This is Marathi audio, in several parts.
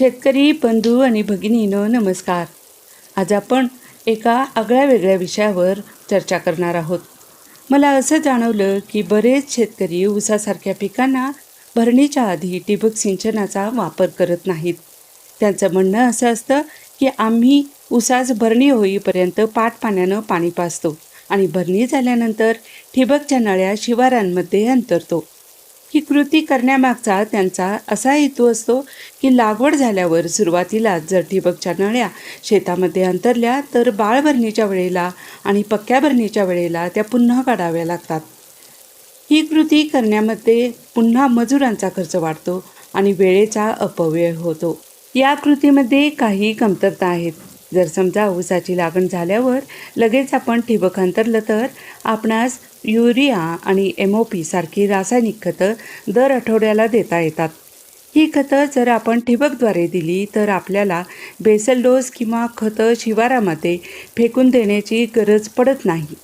शेतकरी बंधू आणि भगिनीनो नमस्कार. आज आपण एका आगळ्या वेगळ्या विषयावर चर्चा करणार आहोत. मला असं जाणवलं की बरेच शेतकरी ऊसासारख्या पिकांना भरणीच्या आधी ठिबक सिंचनाचा वापर करत नाहीत. त्यांचं म्हणणं असं असतं की आम्ही ऊसास भरणी होईपर्यंत पाट पाण्यानं पाणी पाजतो आणि भरणी झाल्यानंतर ठिबकच्या नळ्या शिवारांमध्ये अंतरतो. ही कृती करण्यामागचा त्यांचा असा हेतू असतो की लागवड झाल्यावर सुरुवातीला जर ठिबकच्या नळ्या शेतामध्ये अंतरल्या तर बाळ भरणीच्या वेळेला आणि पक्क्या भरणीच्या वेळेला त्या पुन्हा काढाव्या लागतात. ही कृती करण्यामध्ये पुन्हा मजुरांचा खर्च वाढतो आणि वेळेचा अपव्यय होतो. या कृतीमध्ये काही कमतरता आहेत. जर समजा ऊसाची लागण झाल्यावर लगेच आपण ठिबक अंतरलं तर आपणास युरिया आणि एम ओ पी सारखी रासायनिक खतं दर आठवड्याला देता येतात. ही खतं जर आपण ठिबकद्वारे दिली तर आपल्याला बेसल डोस किंवा खतं शिवारामध्ये फेकून देण्याची गरज पडत नाही.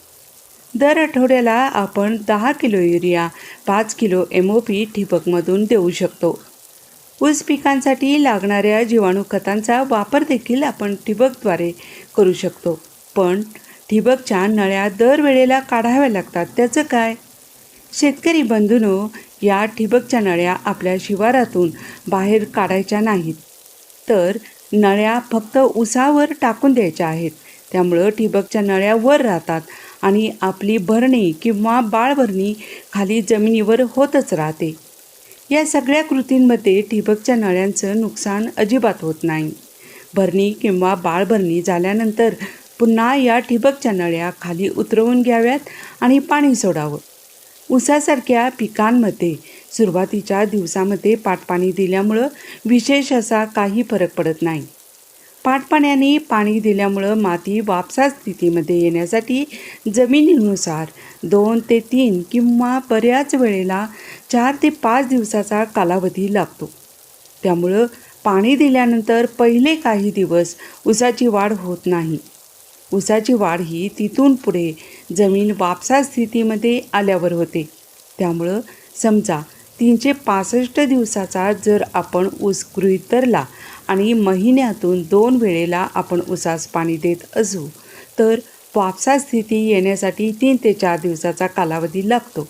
दर आठवड्याला आपण दहा किलो युरिया पाच किलो एम ओ पी ठिबकमधून देऊ शकतो. ऊस पिकांसाठी लागणाऱ्या जीवाणू खतांचा वापर देखील आपण ठिबकद्वारे करू शकतो. पण ठिबकच्या नळ्या दरवेळेला काढाव्या लागतात. त्याचं काय? शेतकरी बंधूनो या ठिबकच्या नळ्या आपल्या शिवारातून बाहेर काढायच्या नाहीत. तर नळ्या फक्त उसावर टाकून द्यायच्या आहेत. त्यामुळं ठिबकच्या नळ्या वर राहतात आणि आपली भरणी किंवा बाळभरणी खाली जमिनीवर होतच राहते. या सगळ्या कृतींमध्ये ठिबकच्या नळ्यांचं नुकसान अजिबात होत नाही. भरणी किंवा बाळभरणी झाल्यानंतर पुन्हा या ठिबकच्या नळ्या खाली उतरवून घ्याव्यात आणि पाणी सोडावं. ऊसासारख्या पिकांमध्ये सुरुवातीच्या दिवसामध्ये पाटपाणी दिल्यामुळं विशेष असा काही फरक पडत नाही. पाटपाण्याने पाणी दिल्यामुळं माती वापसा स्थितीमध्ये येण्यासाठी जमिनीनुसार दोन ते तीन किंवा बऱ्याच वेळेला चार ते पाच दिवसाचा कालावधी लागतो. त्यामुळं पाणी दिल्यानंतर पहिले काही दिवस ऊसाची वाढ होत नाही. ऊसाची वाढ ही तिथून पुढे जमीन वापसा स्थितीमध्ये आल्यावर होते. त्यामुळं समजा तीनशे पासष्ट दिवसाचा जर आपण ऊस गृहीत धरला आणि महिन्यातून दोन वेळेला आपण उसास पाणी देत असू. तर वापसा स्थिती येण्यासाठी तीन ते चार दिवसाचा कालावधी लागतो.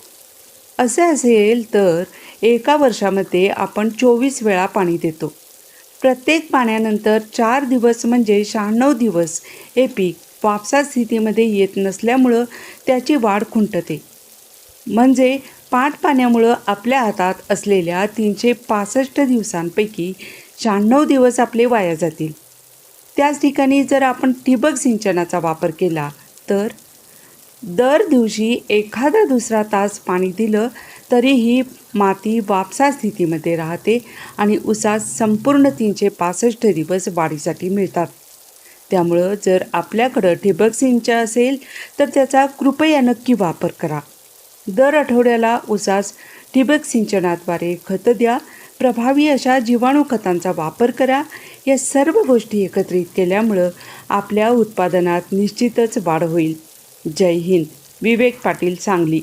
असे असेल तर एका वर्षामध्ये आपण चोवीस वेळा पाणी देतो. प्रत्येक पाण्यानंतर चार दिवस म्हणजे शहाण्णव दिवस हे पीक वापसा स्थितीमध्ये येत नसल्यामुळं त्याची वाढ खुंटते. म्हणजे पाट पाण्यामुळं आपल्या हातात असलेल्या तीनशे पासष्ट दिवसांपैकी शहाण्णव दिवस आपले वाया जातील. त्याच ठिकाणी जर आपण ठिबक सिंचनाचा वापर केला तर दर दिवशी एखादा दुसरा तास पाणी दिलं तरीही माती वापसा स्थितीमध्ये राहते आणि उसास संपूर्ण तीनशे पासष्ट दिवस वाढीसाठी मिळतात. त्यामुळं जर आपल्याकडं ठिबक सिंचन असेल तर त्याचा कृपया नक्की वापर करा. दर आठवड्याला उसास ठिबक सिंचनाद्वारे खतं द्या प्रभावी अशा जीवाणू खतांचा वापर करा. या सर्व गोष्टी एकत्रित केल्यामुळं आपल्या उत्पादनात निश्चितच वाढ होईल. जय हिंद. विवेक पाटील सांगली.